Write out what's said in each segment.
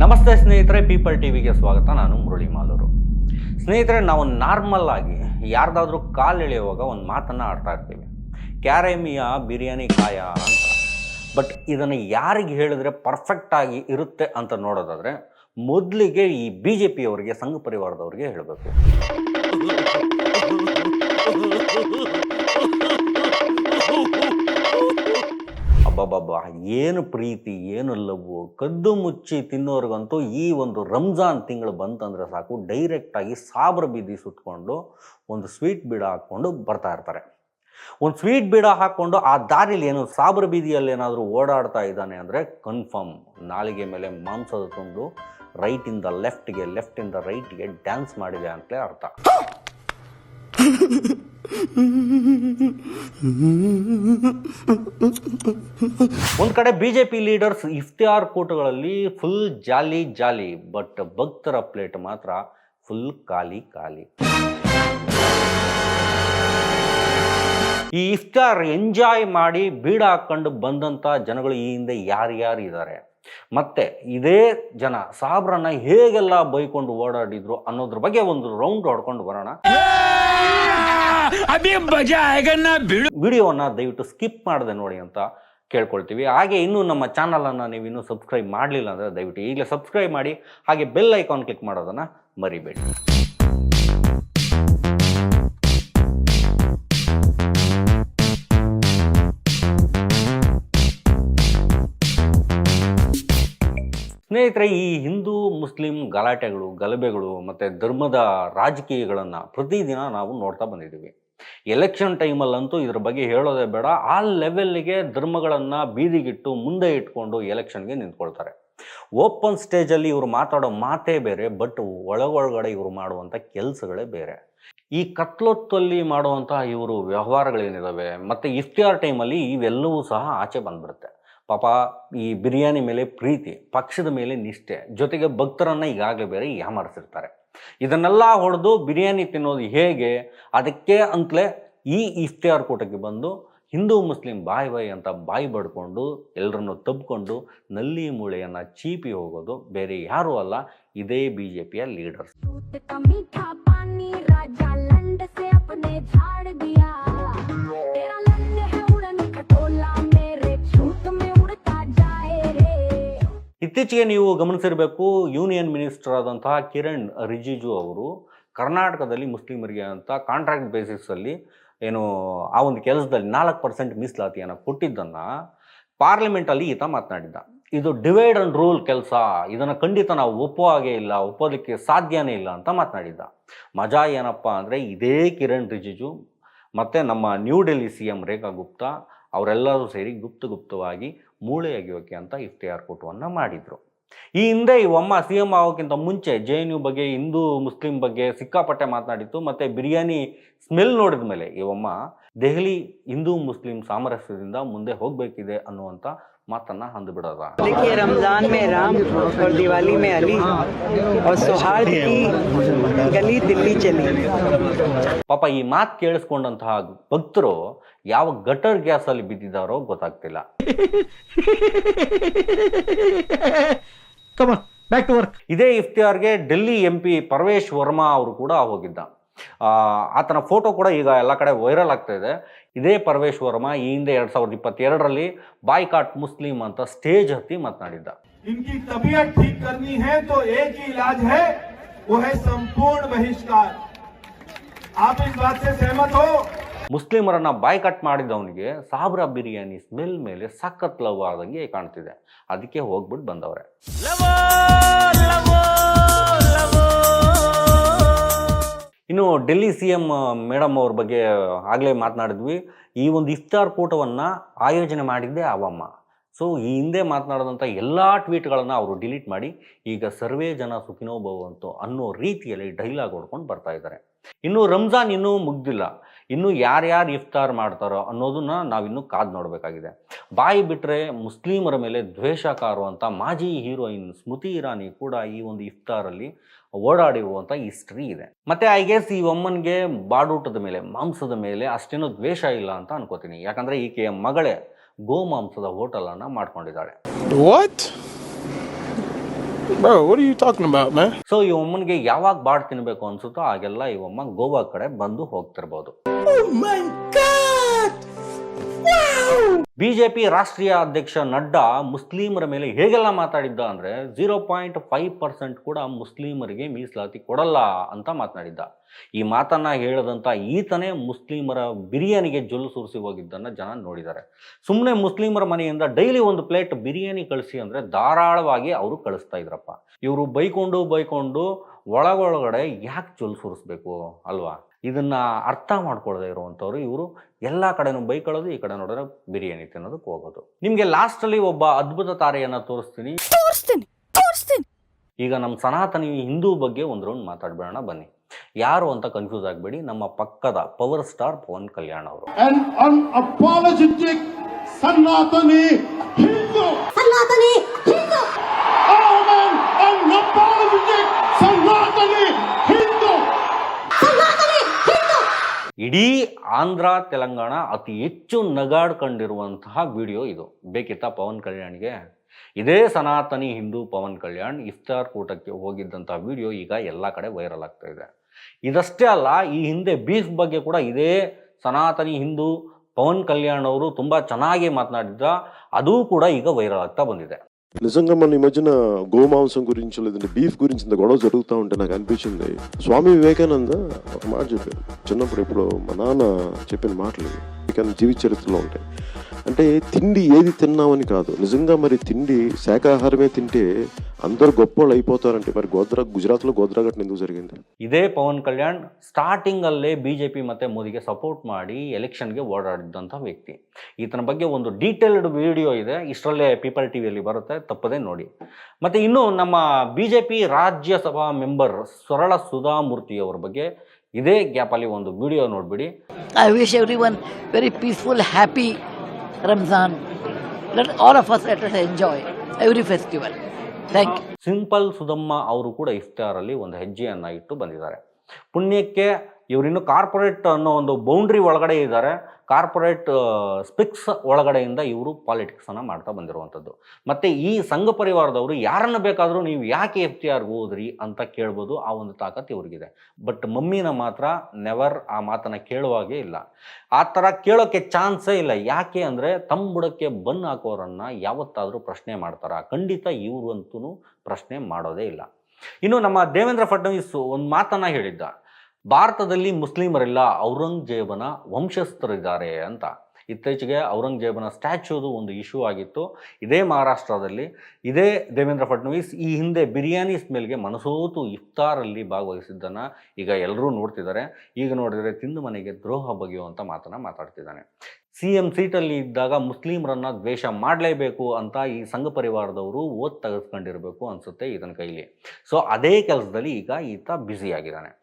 ನಮಸ್ತೆ ಸ್ನೇಹಿತರೆ people T ವಿಗೆ ಸ್ವಾಗತ. ನಾನು ಮುರಳಿ ಮಾಲೂರು. ಸ್ನೇಹಿತರೆ, ನಾವು ನಾರ್ಮಲ್ ಆಗಿ ಯಾರ್ದಾದ್ರೂ ಕಾಲು ಎಳೆಯುವಾಗ ಒಂದು ಮಾತನ್ನು ಆಡ್ತಾ ಇರ್ತೀವಿ. ಕ್ಯಾರೆಮಿಯಾ ಬಿರಿಯಾನಿ ಕಾಯ ಅಂತ. ಬಟ್ ಇದನ್ನು ಯಾರಿಗೆ ಹೇಳಿದ್ರೆ ಪರ್ಫೆಕ್ಟ್ ಆಗಿ ಇರುತ್ತೆ ಅಂತ ನೋಡೋದಾದ್ರೆ, ಮೊದಲಿಗೆ ಈ ಬಿ ಜೆ ಪಿಯವರಿಗೆ ಸಂಘ ಪರಿವಾರದವ್ರಿಗೆ ಹೇಳಬೇಕು. ಅಬ್ಬಬ್ಬಬ್ಬ. ಏನು ಪ್ರೀತಿ, ಏನು ಲವ್ವು, ಕದ್ದು ಮುಚ್ಚಿ ತಿನ್ನೋರ್ಗಂತೂ ಈ ಒಂದು ರಂಜಾನ್ ತಿಂಗಳು ಬಂತಂದರೆ ಸಾಕು ಡೈರೆಕ್ಟಾಗಿ ಸಾಬ್ರ ಬೀದಿ ಸುತ್ಕೊಂಡು ಒಂದು ಸ್ವೀಟ್ ಬೀಡ ಹಾಕ್ಕೊಂಡು ಬರ್ತಾ ಇರ್ತಾರೆ. ಒಂದು ಸ್ವೀಟ್ ಬೀಡ ಹಾಕ್ಕೊಂಡು ಆ ದಾರಿಲಿ ಏನು ಸಾಬ್ರ ಬೀದಿಯಲ್ಲಿ ಏನಾದರೂ ಓಡಾಡ್ತಾ ಇದ್ದಾನೆ ಅಂದರೆ ಕನ್ಫರ್ಮ್ ನಾಲಿಗೆ ಮೇಲೆ ಮಾಂಸದ ತುಂಡು ರೈಟಿಂದ ಲೆಫ್ಟ್ಗೆ ಲೆಫ್ಟಿಂದ ರೈಟ್ಗೆ ಡ್ಯಾನ್ಸ್ ಮಾಡಿದೆ ಅಂತಲೇ ಅರ್ಥ. ಒಂದು ಕಡೆ ಬಿಜೆಪಿ ಲೀಡರ್ಸ್ ಇಫ್ತಿಯಾರ್ ಕೂಟಗಳಲ್ಲಿ ಫುಲ್ ಜಾಲಿ ಜಾಲಿ ಬಟ್ ಭಕ್ತರ ಪ್ಲೇಟ್ ಮಾತ್ರ ಫುಲ್ ಖಾಲಿ ಖಾಲಿ. ಈ ಇಫ್ತಾರ್ ಎಂಜಾಯ್ ಮಾಡಿ ಬೀಡ ಹಾಕೊಂಡು ಬಂದಂಥ ಜನಗಳು ಈ ಹಿಂದೆ ಯಾರ್ಯಾರು ಇದ್ದಾರೆ ಮತ್ತೆ ಇದೇ ಜನ ಸಾಬ್ರನ್ನ ಹೇಗೆಲ್ಲ ಬೈಕೊಂಡು ಓಡಾಡಿದ್ರು ಅನ್ನೋದ್ರ ಬಗ್ಗೆ ಒಂದು ರೌಂಡ್ ಹೊಡ್ಕೊಂಡು ಬರೋಣ. ಅಭಿ ಬಿಡು. ವಿಡಿಯೋನ ದಯವಿಟ್ಟು ಸ್ಕಿಪ್ ಮಾಡದೆ ನೋಡಿ ಅಂತ ಕೇಳ್ಕೊಳ್ತೀವಿ. ಹಾಗೆ ಇನ್ನೂ ನಮ್ಮ ಚಾನಲನ್ನು ನೀವು ಇನ್ನೂ ಸಬ್ಸ್ಕ್ರೈಬ್ ಮಾಡಲಿಲ್ಲ ಅಂದರೆ ದಯವಿಟ್ಟು ಈಗಲೇ ಸಬ್ಸ್ಕ್ರೈಬ್ ಮಾಡಿ. ಹಾಗೆ ಬೆಲ್ ಐಕಾನ್ ಕ್ಲಿಕ್ ಮಾಡೋದನ್ನು ಮರಿಬೇಡಿ. ಸ್ನೇಹಿತರೆ, ಈ ಹಿಂದೂ ಮುಸ್ಲಿಂ ಗಲಾಟೆಗಳು, ಗಲಭೆಗಳು ಮತ್ತು ಧರ್ಮದ ರಾಜಕೀಯಗಳನ್ನು ಪ್ರತಿದಿನ ನಾವು ನೋಡ್ತಾ ಬಂದಿದ್ದೀವಿ. ಎಲೆಕ್ಷನ್ ಟೈಮಲ್ಲಂತೂ ಇದ್ರ ಬಗ್ಗೆ ಹೇಳೋದೇ ಬೇಡ. ಆ ಲೆವೆಲ್ಗೆ ಧರ್ಮಗಳನ್ನು ಬೀದಿಗಿಟ್ಟು ಮುಂದೆ ಇಟ್ಕೊಂಡು ಎಲೆಕ್ಷನ್ಗೆ ನಿಂತ್ಕೊಳ್ತಾರೆ. ಓಪನ್ ಸ್ಟೇಜಲ್ಲಿ ಇವರು ಮಾತಾಡೋ ಮಾತೇ ಬೇರೆ ಬಟ್ ಒಳಗೊಳಗಡೆ ಇವರು ಮಾಡುವಂಥ ಕೆಲಸಗಳೇ ಬೇರೆ. ಈ ಕತ್ಲೊತ್ತಲ್ಲಿ ಮಾಡುವಂತಹ ಇವರು ವ್ಯವಹಾರಗಳೇನಿದ್ದಾವೆ ಮತ್ತು ಇಫ್ತಿಯಾರ್ ಟೈಮಲ್ಲಿ ಇವೆಲ್ಲವೂ ಸಹ ಆಚೆ ಬಂದ್ಬಿಡುತ್ತೆ. ಪಾಪ ಈ ಬಿರಿಯಾನಿ ಮೇಲೆ ಪ್ರೀತಿ, ಪಕ್ಷದ ಮೇಲೆ ನಿಷ್ಠೆ, ಜೊತೆಗೆ ಭಕ್ತರನ್ನು ಈಗಾಗಲೇ ಬೇರೆ ಯಾಮಾರಿಸಿರ್ತಾರೆ. ಇದನ್ನೆಲ್ಲ ಹೊಡೆದು ಬಿರಿಯಾನಿ ತಿನ್ನೋದು ಹೇಗೆ? ಅದಕ್ಕೆ ಅಂತಲೇ ಈ ಇಫ್ತಿಯಾರ್ ಕೂಟಕ್ಕೆ ಬಂದು ಹಿಂದೂ, ಮುಸ್ಲಿಂ ಬಾಯ್ ಬಾಯ್ ಅಂತ ಬಾಯಿ ಬಡ್ಕೊಂಡು ಎಲ್ಲರನ್ನು ತಬ್ಕೊಂಡು, ನಲ್ಲಿ ಮೂಳೆಯನ್ನು ಚೀಪಿ ಹೋಗೋದು ಬೇರೆ ಯಾರೂ ಅಲ್ಲ, ಇದೇ ಬಿ ಜೆ ಪಿಯ ಲೀಡರ್ಸ್ ಇತ್ತೀಚೆಗೆ ನೀವು ಗಮನಿಸಿರಬೇಕು, ಯೂನಿಯನ್ ಮಿನಿಸ್ಟರ್ ಆದಂತಹ ಕಿರಣ್ ರಿಜಿಜು ಅವರು ಕರ್ನಾಟಕದಲ್ಲಿ ಮುಸ್ಲಿಮರಿಗೆ ಅಂತ ಕಾಂಟ್ರಾಕ್ಟ್ ಬೇಸಿಸಲ್ಲಿ ಏನು ಆ ಒಂದು ಕೆಲಸದಲ್ಲಿ ನಾಲ್ಕು ಪರ್ಸೆಂಟ್ ಮೀಸಲಾತಿಯನ್ನು ಕೊಟ್ಟಿದ್ದನ್ನು ಪಾರ್ಲಿಮೆಂಟಲ್ಲಿ ಈತ ಮಾತನಾಡಿದ್ದ. ಇದು ಡಿವೈಡ್ ಅಂಡ್ ರೂಲ್ ಕೆಲಸ, ಇದನ್ನು ಖಂಡಿತ ನಾವು ಒಪ್ಪೋ ಹಾಗೆ ಇಲ್ಲ, ಒಪ್ಪೋದಕ್ಕೆ ಸಾಧ್ಯನೇ ಇಲ್ಲ ಅಂತ ಮಾತನಾಡಿದ್ದ. ಮಜಾ ಏನಪ್ಪ ಅಂದರೆ ಇದೇ ಕಿರಣ್ ರಿಜಿಜು, ಮತ್ತು ನಮ್ಮ New Delhi C M Rekha Gupta ಅವರೆಲ್ಲರೂ ಸೇರಿ ಗುಪ್ತ ಗುಪ್ತವಾಗಿ ಮೂಳೆ ಅಗಿಯೋಕೆ ಅಂತ ಇಫ್ತಿಯಾರ್ ಕೂಟವನ್ನು ಮಾಡಿದರು. ಈ ಹಿಂದೆ ಒಮ್ಮ ಸಿ ಎಂ ಆಗೋಕ್ಕಿಂತ ಮುಂಚೆ ಜೆ ಎನ್ ಯು ಬಗ್ಗೆ, ಹಿಂದೂ, ಮುಸ್ಲಿಂ ಬಗ್ಗೆ ಸಿಕ್ಕಾಪಟ್ಟೆ ಮಾತನಾಡಿತ್ತು. ಮತ್ತು ಬಿರಿಯಾನಿ ಸ್ಮೆಲ್ ನೋಡಿದ ಮೇಲೆ ಈ ಒಮ್ಮ ದೆಹಲಿ ಹಿಂದೂ, ಮುಸ್ಲಿಂ ಸಾಮರಸ್ಯದಿಂದ ಮುಂದೆ ಹೋಗಬೇಕಿದೆ ಅನ್ನುವಂಥ ಮಾತನ್ನು ಅಂದುಬಿಡೋದ देखिए रमजान में राम और दिवाली में अली और सौहार्द की गली दिल्ली चली ಪಾಪ ಈ ಮಾತು ಕೇಳಿಸ್ಕೊಂಡಂತಹ ಭಕ್ತರು ಯಾವ ಗಟರ್ ಗ್ಯಾಸಲ್ಲಿ ಬಿದ್ದಿದ್ದಾರೋ ಗೊತ್ತಾಗ್ತಿಲ್ಲ come on back to work ಇದೇ ಇಫ್ತಿಯಾರ್ಗೆ ಡೆಲ್ಲಿ ಎಂ ಪಿ ಪರವೇಶ್ ವರ್ಮಾ ಅವರು ಕೂಡ ಹೋಗಿದ್ದ ಆ, ಆತನ ಫೋಟೋ ಕೂಡ ಈಗ ಎಲ್ಲ ಕಡೆ ವೈರಲ್ ಆಗ್ತಾ ಇದೆ ಇದೇ ಪರವೇಶ್ ವರ್ಮಾ ಈ ಹಿಂದೆ ಎರಡು ಸಾವಿರದ ಇಪ್ಪತ್ತೆರಡರಲ್ಲಿ ಬಾಯ್ಕಾಟ್ ಮುಸ್ಲಿಂ ಅಂತ ಸ್ಟೇಜ್ ಹತ್ತಿ ಮಾತನಾಡಿದ್ದ इनकी तबीयत ठीक करनी है तो एक ही इलाज है वो है संपूर्ण बहिष्कार आप इस बात से सहमत हो ಮುಸ್ಲಿಮರನ್ನ ಬಾಯ್ಕಟ್ ಮಾಡಿದವನಿಗೆ ಸಾವಿರ ಬಿರಿಯಾನಿ ಸ್ಮೆಲ್ ಮೇಲೆ ಸಖತ್ ಲವ್ ಆದಂಗೆ ಕಾಣ್ತಿದೆ ಅದಕ್ಕೆ ಹೋಗ್ಬಿಟ್ಟು ಬಂದವ್ರೆ ಇನ್ನು ಡೆಲ್ಲಿ ಸಿ ಎಂ ಮೇಡಮ್ ಅವ್ರ ಬಗ್ಗೆ ಆಗಲೇ ಮಾತನಾಡಿದ್ವಿ. ಈ ಒಂದು ಇಫ್ತಾರ್ ಕೂಟವನ್ನು ಆಯೋಜನೆ ಮಾಡಿದ್ದೆ ಅವಮ್ಮ. ಸೊ ಈ ಹಿಂದೆ ಮಾತನಾಡಿದಂಥ ಎಲ್ಲ ಟ್ವೀಟ್ಗಳನ್ನು ಅವರು ಡಿಲೀಟ್ ಮಾಡಿ, ಈಗ ಸರ್ವೇ ಜನ ಸುಖಿನೋಭವಂತು ಅನ್ನೋ ರೀತಿಯಲ್ಲಿ ಡೈಲಾಗ್ ಹೊಡ್ಕೊಂಡು ಬರ್ತಾ ಇದ್ದಾರೆ. ಇನ್ನು ರಂಜಾನ್ ಇನ್ನೂ ಮುಗ್ದಿಲ್ಲ. ಇನ್ನು ಯಾರ್ಯಾರು ಇಫ್ತಾರ್ ಮಾಡ್ತಾರೋ ಅನ್ನೋದನ್ನ ನಾವಿನ್ನೂ ಕಾದು ನೋಡಬೇಕಾಗಿದೆ. ಬಾಯಿ ಬಿಟ್ಟರೆ ಮುಸ್ಲಿಮರ ಮೇಲೆ ದ್ವೇಷ ಕಾರುವಂಥ ಮಾಜಿ ಹೀರೋಯಿನ್ ಸ್ಮೃತಿ ಇರಾನಿ ಕೂಡ ಈ ಒಂದು ಇಫ್ತಾರಲ್ಲಿ ಓಡಾಡಿರುವಂಥ ಹಿಸ್ಟ್ರಿ ಇದೆ ಮತ್ತೆ ಐ ಗೆಸ್ ಈ ಒಮ್ಮನ್ಗೆ ಬಾಡೂಟದ ಮೇಲೆ ಮಾಂಸದ ಮೇಲೆ ಅಷ್ಟೇನೂ ದ್ವೇಷ ಇಲ್ಲ ಅಂತ ಅನ್ಕೋತೀನಿ ಯಾಕಂದ್ರೆ ಈಕೆಯ ಮಗಳೇ ಗೋಮಾಂಸದ ಹೋಟೆಲನ್ನು ಮಾಡ್ಕೊಂಡಿದ್ದಾಳೆ What? Bro, what are you talking about, man? So ಈ ಒಮ್ಮನ್ಗೆ ಯಾವಾಗ ಬಾಡ್ ತಿನ್ಬೇಕು ಅನ್ಸುತ್ತೋ ಆಗೆಲ್ಲ ಈ ಒಮ್ಮ ಗೋವಾ ಕಡೆ ಬಂದು ಹೋಗ್ತಿರ್ಬೋದು ಬಿಜೆಪಿ ರಾಷ್ಟ್ರೀಯ ಅಧ್ಯಕ್ಷ ನಡ್ಡಾ ಮುಸ್ಲಿಮರ ಮೇಲೆ ಹೇಗೆಲ್ಲ ಮಾತಾಡಿದ್ದ ಅಂದ್ರೆ ಜೀರೋ ಪಾಯಿಂಟ್ ಫೈವ್ ಪರ್ಸೆಂಟ್ ಕೂಡ ಮುಸ್ಲಿಮರಿಗೆ ಮೀಸಲಾತಿ ಕೊಡಲ್ಲ ಅಂತ ಮಾತನಾಡಿದ್ದ. ಈ ಮಾತನ್ನ ಹೇಳದಂತ ಈತನೇ ಮುಸ್ಲಿಮರ ಬಿರಿಯಾನಿಗೆ ಜೊಲ್ಲು ಸುರಿಸಿ ಹೋಗಿದ್ದನ್ನ ಜನ ನೋಡಿದ್ದಾರೆ. ಸುಮ್ಮನೆ ಮುಸ್ಲಿಮರ ಮನೆಯಿಂದ ಡೈಲಿ ಒಂದು ಪ್ಲೇಟ್ ಬಿರಿಯಾನಿ ಕಳಿಸಿ ಅಂದ್ರೆ ಧಾರಾಳವಾಗಿ ಅವರು ಕಳಿಸ್ತಾ ಇದ್ರಪ್ಪ. ಇವರು ಬೈಕೊಂಡು ಬೈಕೊಂಡು ಒಳಗೊಳಗಡೆ ಯಾಕೆ ಜೊಲ್ಲು ಸುರಿಸ್ಬೇಕು ಅಲ್ವಾ? ಇದನ್ನ ಅರ್ಥ ಮಾಡ್ಕೊಳ್ಳದೆ ಇರುವಂಥವ್ರು ಇವರು ಎಲ್ಲ ಕಡೆನೂ ಬೈಕೊಳ್ಳೋದು ಈ ಕಡೆ ನೋಡಿದ್ರೆ ಬಿರಿಯಾನಿ ತಿನ್ನೋದಕ್ಕೆ ಹೋಗೋದು. ನಿಮಗೆ ಲಾಸ್ಟಲ್ಲಿ ಒಬ್ಬ ಅದ್ಭುತ ತಾರೆಯನ್ನು ತೋರಿಸ್ತೀನಿ. ತೋರಿಸ್ತೀನಿ ತೋರಿಸ್ತೀನಿ. ಈಗ ನಮ್ಮ ಸನಾತನಿ ಹಿಂದೂ ಬಗ್ಗೆ ಒಂದು ರೌಂಡ್ ಮಾತಾಡ್ಬೇಡ ಬನ್ನಿ. ಯಾರು ಅಂತ ಕನ್ಫ್ಯೂಸ್ ಆಗಬೇಡಿ ನಮ್ಮ ಪಕ್ಕದ ಪವರ್ ಸ್ಟಾರ್ ಪವನ್ ಕಲ್ಯಾಣ್ ಅವರು. ಇಡೀ ಆಂಧ್ರ, ತೆಲಂಗಾಣ ಅತಿ ಹೆಚ್ಚು ನಗಾಡ್ಕೊಂಡಿರುವಂತಹ ವಿಡಿಯೋ ಇದು. ಬೇಕಿತ್ತ ಪವನ್ ಕಲ್ಯಾಣ್ಗೆ? ಇದೇ ಸನಾತನಿ ಹಿಂದೂ ಪವನ್ ಕಲ್ಯಾಣ್ ಇಫ್ತಾರ್ ಕೂಟಕ್ಕೆ ಹೋಗಿದ್ದಂಥ ವಿಡಿಯೋ ಈಗ ಎಲ್ಲ ಕಡೆ ವೈರಲ್ ಆಗ್ತಾ ಇದೆ. ಇದಷ್ಟೇ ಅಲ್ಲ, ಈ ಹಿಂದೆ ಬೀಫ್ ಬಗ್ಗೆ ಕೂಡ ಇದೇ ಸನಾತನಿ ಹಿಂದೂ ಪವನ್ ಕಲ್ಯಾಣ್ ಅವರು ತುಂಬ ಚೆನ್ನಾಗಿ ಮಾತನಾಡಿದ್ದ, ಅದೂ ಕೂಡ ಈಗ ವೈರಲ್ ಆಗ್ತಾ ಬಂದಿದೆ. నిజంగా మనం ఈ మధ్యన గోమాంసం గురించి లేదంటే బీఫ్ గురించి ఇంత గొడవ జరుగుతూ ఉంటే నాకు అనిపించింది. స్వామి వివేకానంద ఒక మాట చెప్పారు. చిన్నప్పుడు ఇప్పుడు మా నాన్న చెప్పిన మాటలు వివేకానంద జీవిత చరిత్రలో ఉంటాయి. అంటే తిండి ఏది తిన్నామని కాదు నిజంగా మరి తిండి శాకాహారమే తింటే అందరూ గొప్పోళ్ళు అయిపోతారంటే మరి గోద్రా గుజరాత్లో గోద్రా ఘటన ఎందుకు జరిగింది ಇದೇ ಪವನ್ ಕಲ್ಯಾಣ್ ಸ್ಟಾರ್ಟಿಂಗಲ್ಲೇ ಬಿ ಜೆ ಪಿ ಮತ್ತು ಮೋದಿಗೆ ಸಪೋರ್ಟ್ ಮಾಡಿ ಎಲೆಕ್ಷನ್ಗೆ ಓಡಾಡಿದ್ದಂಥ ವ್ಯಕ್ತಿ ಈತನ ಬಗ್ಗೆ ಒಂದು ಡೀಟೇಲ್ಡ್ ವಿಡಿಯೋ ಇದೆ ಇಷ್ಟರಲ್ಲೇ ಪೀಪಲ್ ಟಿ ವಿಯಲ್ಲಿ ಬರುತ್ತೆ ತಪ್ಪದೇ ನೋಡಿ ಮತ್ತು ಇನ್ನು ನಮ್ಮ B J P Rajya Sabha member ಸರಳ ಸುಧಾಮೂರ್ತಿ ಅವರ ಬಗ್ಗೆ ಇದೇ ಗ್ಯಾಪಲ್ಲಿ ಒಂದು video ನೋಡಿಬಿಡಿ I wish everyone very peaceful, happy Ramzan let all of us let us enjoy every festival thank you simple Sudhamma ಅವರು ಕೂಡ ಇಫ್ತಾರಲ್ಲಿ ಒಂದು ಹೆಜ್ಜೆಯನ್ನು ಇಟ್ಟು ಬಂದಿದ್ದಾರೆ. ಪುಣ್ಯಕ್ಕೆ ಇವರಿನ್ನು ಕಾರ್ಪೊರೇಟ್ ಅನ್ನೋ ಒಂದು ಬೌಂಡ್ರಿ ಒಳಗಡೆ ಇದ್ದಾರೆ. ಕಾರ್ಪೊರೇಟ್ ಸ್ಪಿಕ್ಸ್ ಒಳಗಡೆಯಿಂದ ಇವರು ಪಾಲಿಟಿಕ್ಸನ್ನು ಮಾಡ್ತಾ ಬಂದಿರುವಂಥದ್ದು. ಮತ್ತು ಈ ಸಂಘ ಪರಿವಾರದವರು ಯಾರನ್ನು ಬೇಕಾದರೂ ನೀವು ಯಾಕೆ ಎಫ್ ಟಿ ಆರ್ಗೆ ಹೋದ್ರಿ ಅಂತ ಕೇಳ್ಬೋದು. ಆ ಒಂದು ತಾಕತ್ತು ಇವ್ರಿಗಿದೆ. ಬಟ್ ಮಮ್ಮಿನ ಮಾತ್ರ ನೆವರ್ ಆ ಮಾತನ್ನು ಕೇಳುವಾಗೆ ಇಲ್ಲ. ಆ ಥರ ಕೇಳೋಕ್ಕೆ ಚಾನ್ಸೇ ಇಲ್ಲ. ಯಾಕೆ ಅಂದರೆ ತಮ್ಮ ಬುಡಕ್ಕೆ ಬನ್ ಹಾಕೋರನ್ನು ಯಾವತ್ತಾದರೂ ಪ್ರಶ್ನೆ ಮಾಡ್ತಾರ? ಖಂಡಿತ ಇವರು ಅಂತೂ ಪ್ರಶ್ನೆ ಮಾಡೋದೇ ಇಲ್ಲ. ಇನ್ನು ನಮ್ಮ ದೇವೇಂದ್ರ ಫಡ್ನವೀಸ್ ಒಂದು ಮಾತನ್ನು ಹೇಳಿದ್ದ. ಭಾರತದಲ್ಲಿ ಮುಸ್ಲಿಮರೆಲ್ಲ ಔರಂಗಜೇಬನ ವಂಶಸ್ಥರಿದ್ದಾರೆ ಅಂತ. ಇತ್ತೀಚೆಗೆ ಔರಂಗಜೇಬನ ಸ್ಟ್ಯಾಚ್ಯೂದು ಒಂದು ಇಶ್ಯೂ ಆಗಿತ್ತು. ಇದೇ ಮಹಾರಾಷ್ಟ್ರದಲ್ಲಿ, ಇದೇ ದೇವೇಂದ್ರ ಫಡ್ನವೀಸ್ ಈ ಹಿಂದೆ ಬಿರಿಯಾನಿ ಸ್ಮೆಲ್ಗೆ ಮನಸೋತು ಇಫ್ತಾರಲ್ಲಿ ಭಾಗವಹಿಸಿದ್ದನ್ನು ಈಗ ಎಲ್ಲರೂ ನೋಡ್ತಿದ್ದಾರೆ. ಈಗ ನೋಡಿದರೆ ತಿಂದು ಮನೆಗೆ ದ್ರೋಹ ಬಗೆಯುವಂಥ ಮಾತನ್ನು ಮಾತಾಡ್ತಿದ್ದಾನೆ. ಸಿ ಎಂ ಸೀಟಲ್ಲಿ ಇದ್ದಾಗ ಮುಸ್ಲಿಮರನ್ನ ದ್ವೇಷ ಮಾಡಲೇಬೇಕು ಅಂತ ಈ ಸಂಘ ಪರಿವಾರದವರು ಓದ್ ತೆಗೆದುಕೊಂಡಿರಬೇಕು ಅನಿಸುತ್ತೆ ಇದನ್ನ ಕೈಲಿ. ಸೊ, ಅದೇ ಕೆಲಸದಲ್ಲಿ ಈಗ ಈತ ಬ್ಯುಸಿಯಾಗಿದ್ದಾನೆ.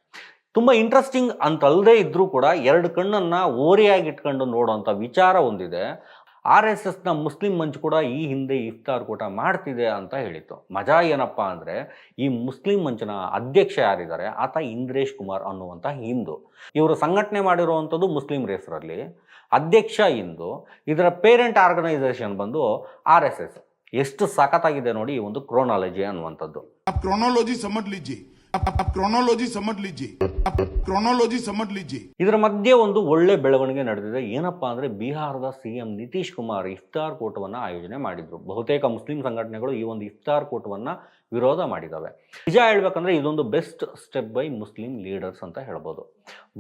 ತುಂಬ ಇಂಟ್ರೆಸ್ಟಿಂಗ್ ಅಂತಲ್ಲದೆ ಇದ್ದರೂ ಕೂಡ ಎರಡು ಕಣ್ಣನ್ನು ಓರೆಯಾಗಿ ಇಟ್ಕೊಂಡು ನೋಡೋವಂಥ ವಿಚಾರ ಒಂದಿದೆ. ಆರ್ ಎಸ್ ಎಸ್ನ ಮುಸ್ಲಿಂ ಮಂಚ್ ಕೂಡ ಈ ಹಿಂದೆ ಇಫ್ತಾರ್ ಕೂಟ ಮಾಡ್ತಿದೆ ಅಂತ ಹೇಳಿತ್ತು. ಮಜಾ ಏನಪ್ಪ ಅಂದರೆ ಈ ಮುಸ್ಲಿಂ ಮಂಚ್ನ ಅಧ್ಯಕ್ಷ ಯಾರಿದ್ದಾರೆ? ಆತ ಇಂದ್ರೇಶ್ ಕುಮಾರ್ ಅನ್ನುವಂಥ ಹಿಂದೂ. ಇವರು ಸಂಘಟನೆ ಮಾಡಿರುವಂಥದ್ದು ಮುಸ್ಲಿಂ ರೇಸರಲ್ಲಿ. ಅಧ್ಯಕ್ಷ ಇಂದು. ಇದರ ಪೇರೆಂಟ್ ಆರ್ಗನೈಸೇಷನ್ ಬಂದು ಆರ್ ಎಸ್ ಎಸ್. ಎಷ್ಟು ಸಖತ್ತಾಗಿದೆ ನೋಡಿ ಈ ಒಂದು ಕ್ರೋನಾಲಜಿ ಅನ್ನುವಂಥದ್ದು. ಕ್ರೋನಾಲಜಿ ಸಮಜ್ आप आप क्रोनोलॉजी समझ लीजिए आप क्रोनोलॉजी समझ लीजिए ಇದರ ಮಧ್ಯೆ ಒಂದು ಒಳ್ಳೆ ಬೆಳವಣಿಗೆ ನಡೆದಿದೆ ಏನಪ್ಪಾ ಅಂದ್ರೆ ಬಿಹಾರದ ಸಿ ಎಂ ನಿತೀಶ್ ಕುಮಾರ್ ಇಫ್ತಾರ್ ಕೂಟವನ್ನು ಆಯೋಜನೆ ಮಾಡಿದ್ರು ಬಹುತೇಕ ಮುಸ್ಲಿಂ ಸಂಘಟನೆಗಳು ಈ ಒಂದು ಇಫ್ತಾರ್ ಕೂಟವನ್ನು ವಿರೋಧ ಮಾಡಿದ್ದಾವೆ ನಿಜ ಹೇಳ್ಬೇಕಂದ್ರೆ ಇದೊಂದು best step by Muslim leaders ಅಂತ ಹೇಳ್ಬೋದು.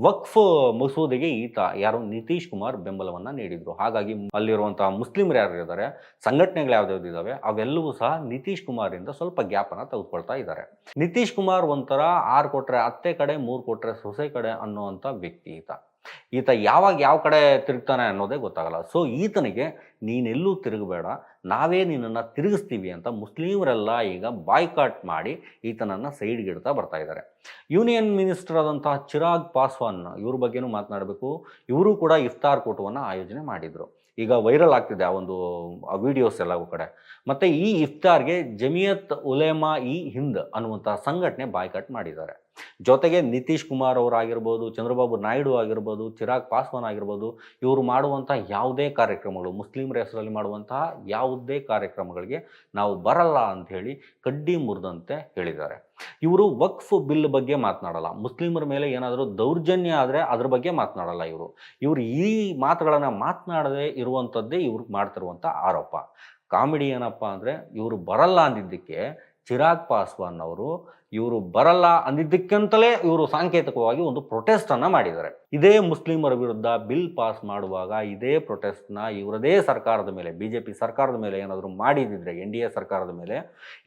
ವಕ್ಫ್ ಮಸೂದೆಗೆ ಈತ, ಯಾರು? ನಿತೀಶ್ ಕುಮಾರ್ ಬೆಂಬಲವನ್ನು ನೀಡಿದ್ರು. ಹಾಗಾಗಿ ಅಲ್ಲಿರುವಂತಹ ಮುಸ್ಲಿಮರು ಯಾರು ಇದ್ದಾರೆ? ಸಂಘಟನೆಗಳು ಯಾವ್ದಾವ್ದು ಇದ್ದಾವೆ ಅವೆಲ್ಲವೂ ಸಹ ನಿತೀಶ್ ಕುಮಾರಿಂದ ಸ್ವಲ್ಪ ಗ್ಯಾಪನ್ನು ತೆಗೆದುಕೊಳ್ತಾ ಇದ್ದಾರೆ. ನಿತೀಶ್ ಕುಮಾರ್ ಒಂಥರ ಆರು ಕೊಟ್ರೆ ಅತ್ತೆ ಕಡೆ, ಮೂರು ಕೊಟ್ರೆ ಸೊಸೆ ಕಡೆ ಅನ್ನುವಂಥ ವ್ಯಕ್ತಿ ಈತ. ಈತ ಯಾವಾಗ ಯಾವ ಕಡೆ ತಿರುಗ್ತಾನೆ ಅನ್ನೋದೇ ಗೊತ್ತಾಗಲ್ಲ. ಸೊ ಈತನಿಗೆ ನೀನೆಲ್ಲೂ ತಿರುಗಬೇಡ. ನಾವೇ ನಿನ್ನನ್ನು ತಿರುಗಿಸ್ತೀವಿ ಅಂತ ಮುಸ್ಲಿಮರೆಲ್ಲ ಈಗ ಬಾಯ್ಕಾಟ್ ಮಾಡಿ ಈತನನ್ನು ಸೈಡ್ಗಿಡ್ತಾ ಬರ್ತಾ ಇದ್ದಾರೆ. ಯೂನಿಯನ್ ಮಿನಿಸ್ಟರ್ ಆದಂತಹ ಚಿರಾಗ್ ಪಾಸ್ವಾನ್ ಇವ್ರ ಬಗ್ಗೆನೂ ಮಾತನಾಡಬೇಕು. ಇವರು ಕೂಡ ಇಫ್ತಾರ್ ಕೂಟವನ್ನು ಆಯೋಜನೆ ಮಾಡಿದರು. ಈಗ ವೈರಲ್ ಆಗ್ತಿದೆ ಆ ಒಂದು ವಿಡಿಯೋಸ್ ಎಲ್ಲವೂ ಕಡೆ. ಮತ್ತು ಈ ಇಫ್ತಾರ್ಗೆ ಜಮಿಯತ್ ಉಲೇಮಾ ಇ ಹಿಂದ್ ಅನ್ನುವಂಥ ಸಂಘಟನೆ ಬಾಯ್ಕಾಟ್ ಮಾಡಿದ್ದಾರೆ. ಜೊತೆಗೆ ನಿತೀಶ್ ಕುಮಾರ್ ಅವರಾಗಿರ್ಬೋದು, ಚಂದ್ರಬಾಬು ನಾಯ್ಡು ಆಗಿರ್ಬೋದು, ಚಿರಾಗ್ ಪಾಸ್ವಾನ್ ಆಗಿರ್ಬೋದು, ಇವರು ಮಾಡುವಂಥ ಯಾವುದೇ ಕಾರ್ಯಕ್ರಮಗಳು ಮುಸ್ಲಿಮರ ಹೆಸರಲ್ಲಿ ಮಾಡುವಂತಹ ಯಾವುದೇ ಕಾರ್ಯಕ್ರಮಗಳಿಗೆ ನಾವು ಬರಲ್ಲ ಅಂತ ಹೇಳಿ ಕಡ್ಡಿ ಮುರಿದಂತೆ ಹೇಳಿದ್ದಾರೆ. ಇವರು ವಕ್ಫ್ ಬಿಲ್ ಬಗ್ಗೆ ಮಾತನಾಡಲ್ಲ. ಮುಸ್ಲಿಮರ ಮೇಲೆ ಏನಾದರೂ ದೌರ್ಜನ್ಯ ಆದರೆ ಅದ್ರ ಬಗ್ಗೆ ಮಾತನಾಡಲ್ಲ ಇವರು. ಇವರು ಈ ಮಾತುಗಳನ್ನು ಮಾತನಾಡದೆ ಇರುವಂಥದ್ದೇ ಇವ್ರು ಮಾಡ್ತಿರುವಂಥ ಆರೋಪ. ಕಾಮಿಡಿ ಏನಪ್ಪ ಅಂದರೆ ಇವರು ಬರಲ್ಲ ಅಂದಿದ್ದಕ್ಕೆ ಚಿರಾಗ್ ಪಾಸ್ವಾನ್ ಅವರು ಇವರು ಬರಲ್ಲ ಅಂದಿದ್ದಕ್ಕಂತಲೇ ಇವರು ಸಾಂಕೇತಿಕವಾಗಿ ಒಂದು ಪ್ರೊಟೆಸ್ಟನ್ನು ಮಾಡಿದ್ದಾರೆ. ಇದೇ ಮುಸ್ಲಿಮರ ವಿರುದ್ಧ ಬಿಲ್ ಪಾಸ್ ಮಾಡುವಾಗ ಇದೇ ಪ್ರೊಟೆಸ್ಟ್ನ ಇವರದೇ ಸರ್ಕಾರದ ಮೇಲೆ ಬಿ ಜೆ ಪಿ ಸರ್ಕಾರದ ಮೇಲೆ ಏನಾದರೂ ಮಾಡಿದಿದ್ರೆ ಎನ್ ಡಿ ಎ ಸರ್ಕಾರದ ಮೇಲೆ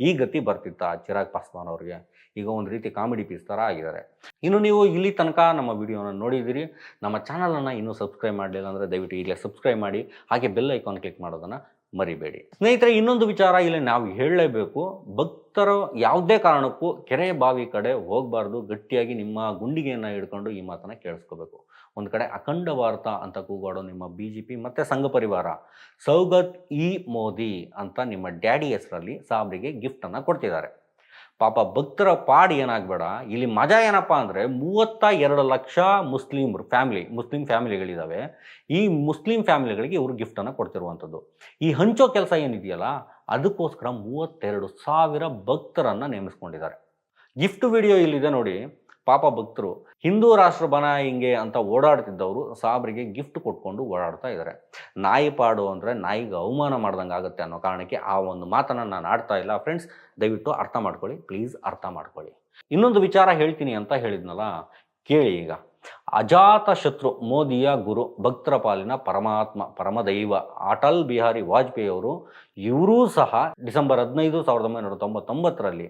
ಈ ಗತಿ ಬರ್ತಿತ್ತ ಚಿರಾಗ್ ಪಾಸ್ವಾನ್ ಅವರಿಗೆ? ಈಗ ಒಂದು ರೀತಿ ಕಾಮಿಡಿ ಪೀಸ್ ಥರ ಆಗಿದ್ದಾರೆ. ಇನ್ನು ನೀವು ಇಲ್ಲಿ ತನಕ ನಮ್ಮ ವಿಡಿಯೋನ ನೋಡಿದ್ದೀರಿ. ನಮ್ಮ ಚಾನಲನ್ನು ಇನ್ನೂ ಸಬ್ಸ್ಕ್ರೈಬ್ ಮಾಡಲಿಲ್ಲ ಅಂದರೆ ದಯವಿಟ್ಟು ಈಗಲೇ ಸಬ್ಸ್ಕ್ರೈಬ್ ಮಾಡಿ. ಹಾಗೆ ಬೆಲ್ ಐಕಾನ್ ಕ್ಲಿಕ್ ಮಾಡೋದನ್ನು ಮರಿಬೇಡಿ. ಸ್ನೇಹಿತರೆ, ಇನ್ನೊಂದು ವಿಚಾರ ಇಲ್ಲಿ ನಾವು ಹೇಳಲೇಬೇಕು. ಭಕ್ತರು ಯಾವುದೇ ಕಾರಣಕ್ಕೂ ಕೆರೆ ಬಾವಿ ಕಡೆ ಹೋಗಬಾರ್ದು. ಗಟ್ಟಿಯಾಗಿ ನಿಮ್ಮ ಗುಂಡಿಗೆಯನ್ನು ಹಿಡ್ಕೊಂಡು ಈ ಮಾತನ್ನು ಕೇಳಿಸ್ಕೋಬೇಕು. ಒಂದು ಕಡೆ ಅಖಂಡ ಭಾರತ ಅಂತ ಕೂಗಾಡೋ ನಿಮ್ಮ ಬಿ ಜೆ ಪಿ ಮತ್ತು ಸಂಘ ಪರಿವಾರ, ಸೌಗತ್ ಇ ಮೋದಿ ಅಂತ ನಿಮ್ಮ ಡ್ಯಾಡಿ ಹೆಸರಲ್ಲಿ ಸಾಬ್ರಿಗೆ ಗಿಫ್ಟನ್ನು ಕೊಡ್ತಿದ್ದಾರೆ. ಪಾಪ ಭಕ್ತರ ಪಾಡ್ ಏನಾಗಬೇಡ. ಇಲ್ಲಿ ಮಜಾ ಏನಪ್ಪ ಅಂದರೆ ಮೂವತ್ತ ಎರಡು ಲಕ್ಷ ಮುಸ್ಲಿಮ್ರು ಫ್ಯಾಮಿಲಿ ಮುಸ್ಲಿಂ ಫ್ಯಾಮಿಲಿಗಳಿದ್ದಾವೆ ಈ ಮುಸ್ಲಿಂ ಫ್ಯಾಮಿಲಿಗಳಿಗೆ ಇವರು ಗಿಫ್ಟನ್ನು ಕೊಡ್ತಿರುವಂಥದ್ದು. ಈ ಹಂಚೋ ಕೆಲಸ ಏನಿದೆಯಲ್ಲ, ಅದಕ್ಕೋಸ್ಕರ ಮೂವತ್ತೆರಡು ಸಾವಿರ ಭಕ್ತರನ್ನು ನೇಮಿಸ್ಕೊಂಡಿದ್ದಾರೆ. ಗಿಫ್ಟ್ ವಿಡಿಯೋ ಇಲ್ಲಿದೆ ನೋಡಿ. ಪಾಪ ಭಕ್ತರು. ಹಿಂದೂ ರಾಷ್ಟ್ರ ಬನ ಹಿಂಗೆ ಅಂತ ಓಡಾಡ್ತಿದ್ದವರು ಸಾಬ್ರಿಗೆ ಗಿಫ್ಟ್ ಕೊಟ್ಕೊಂಡು ಓಡಾಡ್ತಾ ಇದ್ದಾರೆ ನಾಯಿ ಪಾಡು ಅಂದರೆ ನಾಯಿಗೆ ಅವಮಾನ ಮಾಡ್ದಂಗೆ ಆಗುತ್ತೆ ಅನ್ನೋ ಕಾರಣಕ್ಕೆ ಆ ಒಂದು ಮಾತನ್ನು ನಾನು ಆಡ್ತಾ ಇಲ್ಲ. ಫ್ರೆಂಡ್ಸ್ ದಯವಿಟ್ಟು ಅರ್ಥ ಮಾಡ್ಕೊಳ್ಳಿ. ಪ್ಲೀಸ್ ಅರ್ಥ ಮಾಡ್ಕೊಳ್ಳಿ. ಇನ್ನೊಂದು ವಿಚಾರ ಹೇಳ್ತೀನಿ ಅಂತ ಹೇಳಿದ್ನಲ್ಲ? ಕೇಳಿ ಈಗ. ಅಜಾತ ಶತ್ರು ಮೋದಿಯ ಗುರು ಭಕ್ತರ ಪಾಲಿನ ಪರಮಾತ್ಮ, ಪರಮದೈವ ಅಟಲ್ ಬಿಹಾರಿ ವಾಜಪೇಯಿ ಅವರು, ಇವರೂ ಸಹ ಡಿಸೆಂಬರ್ ಹದಿನೈದು ಸಾವಿರದ ಒಂಬೈನೂರ ತೊಂಬತ್ತೊಂಬತ್ತರಲ್ಲಿ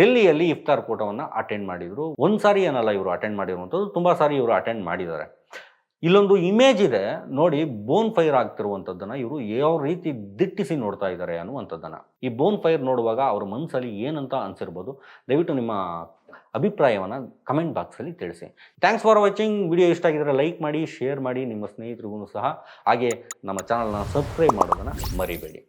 ಡೆಲ್ಲಿಯಲ್ಲಿ ಇಫ್ತಾರ್ ಕೂಟವನ್ನು ಅಟೆಂಡ್ ಮಾಡಿದರು. ಒಂದು ಸಾರಿ ಏನಲ್ಲ ಇವರು ಅಟೆಂಡ್ ಮಾಡಿರುವಂಥದ್ದು, ತುಂಬ ಸಾರಿ ಇವರು ಅಟೆಂಡ್ ಮಾಡಿದ್ದಾರೆ. ಇಲ್ಲೊಂದು ಇಮೇಜ್ ಇದೆ, ನೋಡಿ ಬೋನ್ ಫೈರ್ ಆಗ್ತಿರುವಂಥದ್ದನ್ನು ಇವರು ಯಾವ ರೀತಿ ದಿಟ್ಟಿಸಿ ನೋಡ್ತಾ ಇದ್ದಾರೆ ಅನ್ನುವಂಥದ್ದನ್ನು. ಈ ಬೋನ್ ಫೈರ್ ನೋಡುವಾಗ ಅವ್ರ ಮನಸ್ಸಲ್ಲಿ ಏನಂತ ಅನಿಸಿರ್ಬೋದು, ದಯವಿಟ್ಟು ನಿಮ್ಮ ಅಭಿಪ್ರಾಯವನ್ನು ಕಮೆಂಟ್ ಬಾಕ್ಸಲ್ಲಿ ತಿಳಿಸಿ. ಥ್ಯಾಂಕ್ಸ್ ಫಾರ್ ವಾಚಿಂಗ್ ವಿಡಿಯೋ ಇಷ್ಟ ಆಗಿದ್ರೆ ಲೈಕ್ ಮಾಡಿ ಶೇರ್ ಮಾಡಿ, ನಿಮ್ಮ ಸ್ನೇಹಿತರಿಗೂ ಸಹ. ಹಾಗೆ ನಮ್ಮ ಚಾನಲ್ನ ಸಬ್ಸ್ಕ್ರೈಬ್ ಮಾಡೋದನ್ನು ಮರಿಬೇಡಿ.